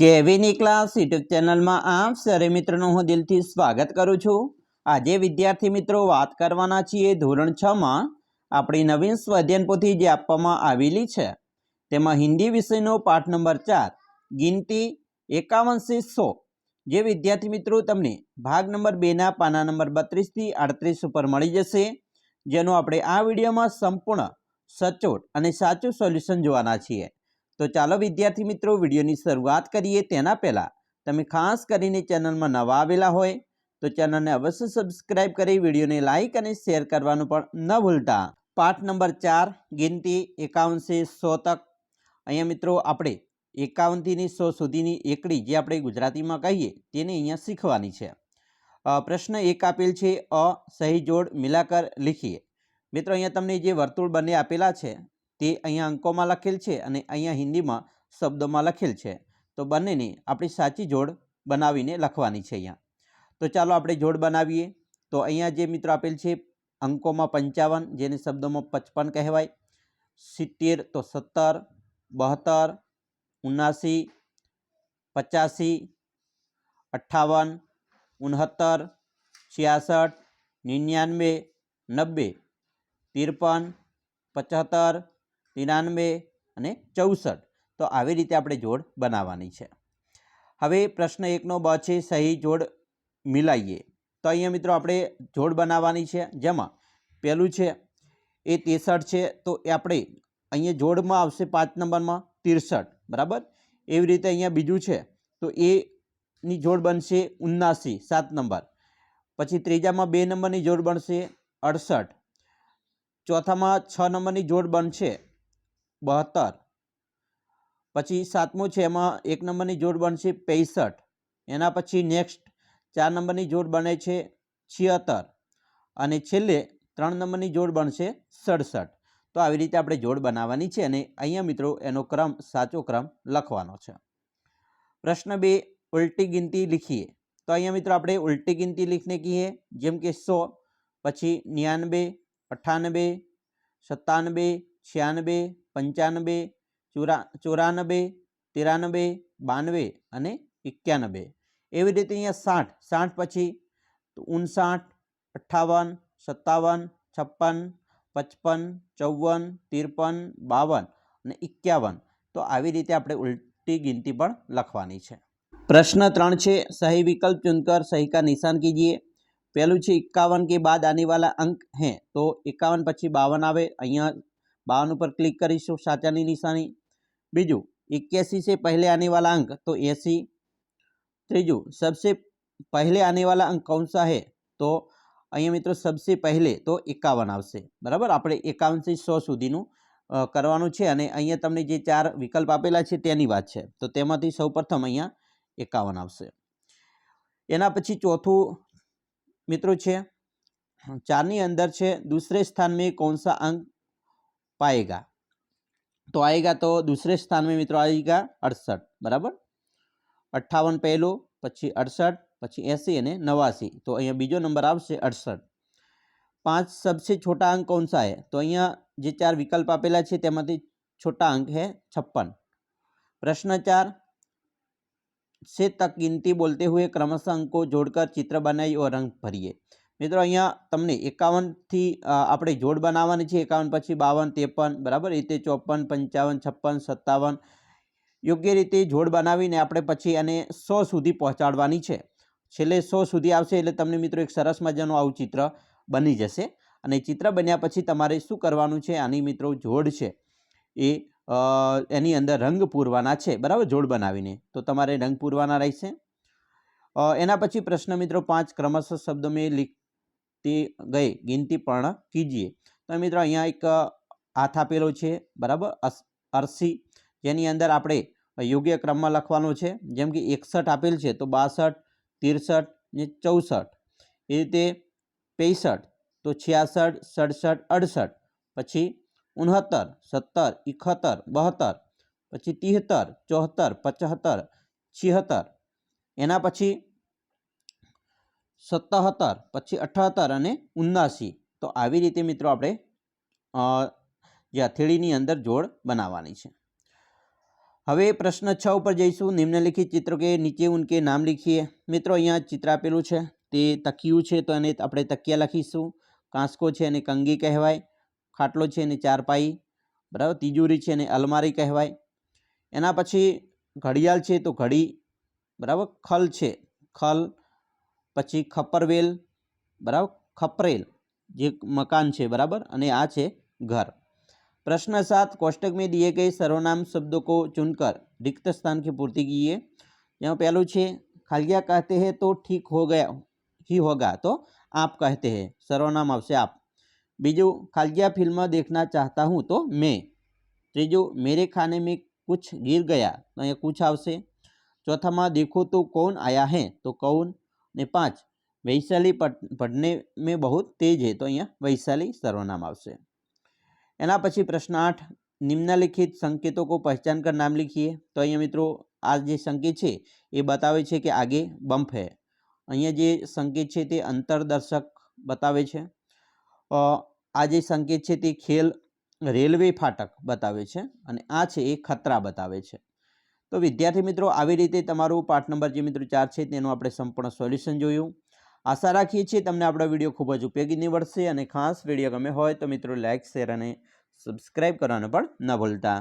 કેવીની class YouTube ચેનલમાં આપ સરે મિત્રોનું હું દિલથી સ્વાગત કરું છું. આજે વિદ્યાર્થી મિત્રો વાત કરવાના છીએ ધોરણ છમાં આપણી નવીન સ્વાધ્યાયન પોથી જે આપવામાં આવેલી છે. તેમાં હિન્દી વિષયનો પાઠ નંબર ચાર, ગિનતી એકાવનસી સો. જે વિદ્યાર્થી મિત્રો તમને ભાગ નંબર બેના પાના નંબર બત્રીસથી આડત્રીસ ઉપર મળી જશે, જેનું આપણે આ વિડીયોમાં સંપૂર્ણ, સચોટ અને સાચું સોલ્યુશન જોવાના છીએ. તો ચાલો વિદ્યાર્થી મિત્રો, વિડીયોની શરૂઆત કરીએ તેના પહેલાં. તમે ખાસ કરીને ચેનલમાં નવા આવેલા હોય, તો ચેનલને અવશ્ય સબસ્ક્રાઇબ કરી વિડીયોને લાઇક અને શેર કરવાનું પણ ન ભૂલતા. પાઠ નંબર ચાર, ગિનતી એકાવનથી સો તક. અહીંયા મિત્રો, આપણે એકાવનથી સો સુધીની એકડી જે આપણે ગુજરાતીમાં કહીએ, તેને અહીંયા શીખવાની છે. પ્રશ્ન એક આપેલ છે, અ, સહી જોડ, મિલાકર, લીખીએ. મિત્રો, અહીંયા તમને જે વર્તુળ બંને આપેલા છે તે અહીંયા અંકોમાં લખેલ છે અને અહીંયા હિન્દીમાં શબ્દોમાં લખેલ છે. તો બંનેને આપણી સાચી જોડ બનાવીને લખવાની છે અહીંયા. તો ચાલો આપણે જોડ બનાવીએ. તો અહીંયા જે મિત્રો આપેલ છે, અંકોમાં પંચાવન, જેને શબ્દોમાં પચપન કહેવાય. સિત્તેર તો સત્તર, બહત્તર, ઉનાસી, પચાસી, અઠ્ઠાવન, ઉનહત્તર, છ્યાસઠ, નિન્યાનવે, નબ્બે, ત્રેપન પચહત્તર ત્રાનવે અને ચૌસઠ. તો આવી રીતે આપણે જોડ બનાવવાની છે. હવે પ્રશ્ન એકનો બ છે, સહી જોડ મિલાઈએ. તો અહીંયા મિત્રો આપણે જોડ બનાવવાની છે. જેમાં પહેલું છે, એ ત્રેસઠ છે, તો એ આપણે અહીંયા જોડમાં આવશે પાંચ નંબરમાં ત્રેસઠ. બરાબર? એવી રીતે અહીંયા બીજું છે, તો એની જોડ બનશે ઉનાસી સાત નંબર. પછી ત્રીજામાં બે નંબરની જોડ બનશે અડસઠ. ચોથામાં છ નંબરની જોડ બનશે બહત્તર. પછી સાતમું છે એમાં એક નંબરની જોડ બનશે પૈંસઠ. એના પછી નેક્સ્ટ ચાર નંબરની જોડ બને છે છિયત્તર. અને છેલ્લે ત્રણ નંબરની જોડ બનશે સડસઠ. તો આવી રીતે આપણે જોડ બનાવવાની છે અને અહીંયા મિત્રો એનો ક્રમ, સાચો ક્રમ લખવાનો છે. પ્રશ્ન બે, ઉલટી ગિનતી લીખીએ. તો અહીંયા મિત્રો આપણે ઉલટી ગિનતી લીખને કહીએ, જેમ કે સો, પછી નિયાનબે, અઠ્ઠાનબે, સત્તાનબે, છ્યાનબે પંચાનબે, ચોરા, ચોરાનબે, તિરાનબે બાનવે અને એક્યાનબે. એવી રીતે અહીંયા સાઠ સાઠ પછી ઉનસાઠ, અઠ્ઠાવન, સત્તાવન, છપ્પન, પચપન, ચૌવન, ત્રેપન, બાવન અને એક્યાવન. તો આવી રીતે આપણે ઉલટી ગિનતી પણ લખવાની છે. પ્રશ્ન ત્રણ છે, સહી વિકલ્પ ચુનકર સહીકા નિશાન કીજીએ. પહેલું છે, એકાવન કે બાદ આને વાલા અંક હે, તો એકાવન પછી બાવન આવે, અહીંયા બાવન ઉપર ક્લિક કરીશું સાચાની નિશાની બીજું इक्यासी से पहले आने वाला अंक तो एसी ત્રીજું सबसे पहले आने वाला अंक कौन सा है તો અહીંયા મિત્રો સબસે પહેલે તો એકાવન આવશે બરાબર આપણે એકાવનથી સો સુધીનું અ, કરવાનું છે અને અહીંયા તમને જે ચાર વિકલ્પ આપેલા છે તેની વાત છે તો તેમાંથી સૌપ્રથમ અહીંયા એકાવન આવશે એના પછી ચોથું મિત્રો છે ચારની અંદર છે दूसरे स्थान में कौन सा अंक पाएगा तो आएगा तो दूसरे स्थान में મિત્રો आएगा अड़सठ बराबर અઠ્ઠાવન પહેલો પછી અડસઠ પછી એંસી અને નવાસી તો અહીંયા બીજો નંબર આવશે અડસઠ પાંચ सबसे छोटा अंक कौन सा है तो અહીંયા જે ચાર વિકલ્પ આપેલા છે તેમાંથી छोटा अंक है छप्पन प्रश्न चार से तक गिनती बोलते हुए क्रमशः अंक को जोड़कर चित्र बनाई और रंग भरिए મિત્રો, અહીંયા તમને એકાવનથી આપણે જોડ બનાવવાની છે. એકાવન પછી બાવન, ત્રેપન, બરાબર? એ રીતે ચોપન, પંચાવન, છપ્પન, સત્તાવન. યોગ્ય રીતે જોડ બનાવીને આપણે પછી એને સો સુધી પહોંચાડવાની છે. છેલ્લે સો સુધી આવશે એટલે તમને મિત્રો એક સરસ મજાનું આવું ચિત્ર બની જશે. અને ચિત્ર બન્યા પછી તમારે શું કરવાનું છે? આની મિત્રો જોડ છે. એ એની અંદર રંગ પૂરવાના છે. બરાબર? જોડ બનાવીને. તો તમારે રંગ પૂરવાના રહેશે. એના પછી પ્રશ્ન મિત્રો પાંચ ક્રમશઃ શબ્દો મેં લીખતી ગઈ, ગિનતી પણ કીજીએ. તો મિત્રો, અહીંયા એક હાથ આપેલો છે, બરાબર? અરસી, જેની અંદર આપણે યોગ્ય ક્રમમાં લખવાનો છે. જેમ કે એકસઠ આપેલ છે, તો બાસઠ, ત્રેસઠ ને ચૌસઠ. એ રીતે પૈંસઠ, તો છ્યાસઠ, સડસઠ, અડસઠ. પછી ઉનહત્તર, સત્તર ઇકહત્તર બહત્તર. પછી તિહત્તર, ચોહત્તર, પચહત્તર, છિહત્તર. એના પછી સત્તહત્તર પછી અઠ્ઠાત્તર અને ઉનાસી તો આવી રીતે મિત્રો આપણે જે હથેળીની અંદર જોડ બનાવવાની છે. હવે પ્રશ્ન છ ઉપર જઈશું. નિમ્નલિખિત ચિત્રો કે નીચે ઉનકે નામ લખીએ. મિત્રો અહીંયા ચિત્ર આપેલું છે. તે તકિયું છે તો એને આપણે તકિયા લખીશું. કાંસકો છે એને કંગી કહેવાય. ખાટલો છે એને ચારપાઈ બરાબર? તિજોરી છે એને અલમારી કહેવાય. એના પછી ઘડિયાળ છે તો ઘડી. બરાબર? ખલ છે. ખલ પછી ખપ્પરવેલ બરાબર ખપરેલ જે મકાન છે બરાબર અને આ છે घर प्रश्न सात कोष्टक में दिए गए सर्वनाम शब्दों को चुनकर रिक्त स्थान की पूर्ति कीजिए यहाँ पहलू छे खालिया कहते हैं तो ठीक हो गया ही होगा तो आप कहते हैं सर्वनाम आपसे आप बीजू खालिया फिल्म देखना चाहता हूँ तो मैं ત્રીજું मेरे खाने में कुछ गिर गया तो અહીંયા कुछ આવશે ચોથામાં देखो तो कौन आया है तो कौन ને પાંચ. વૈશાલી પટ पढ़ने મેં બહુ તેજ है તો અહીંયા વૈશાલી સર્વનામ આવશે. એના પછી પ્રશ્ન આઠ, નિમ્નલિખિત સંકેતો કો પહેચાન કર નામ લખીએ. તો અહીંયા મિત્રો, આ જે સંકેત છે, એ બતાવે છે કે આગે બમ્પ હે. અહીંયા જે સંકેત છે તે અંતરદર્શક બતાવે છે. આ જે સંકેત છે તે ખેલ, રેલવે ફાટક બતાવે છે. અને આ છે એ ખતરા બતાવે છે. તો વિદ્યાર્થી મિત્રો, આવી રીતે તમારું પાઠ નંબર જે મિત્રો ચાર છે, તેનું આપણે સંપૂર્ણ સોલ્યુશન જોયું. આશા રાખીએ છીએ તમને આપણો વીડિયો ખૂબ જ ઉપયોગી નીવડશે અને ખાસ વીડિયો ગમે હોય તો મિત્રો લાઇક શેર અને સબસ્ક્રાઈબ કરવાનું પણ ન ભૂલતા.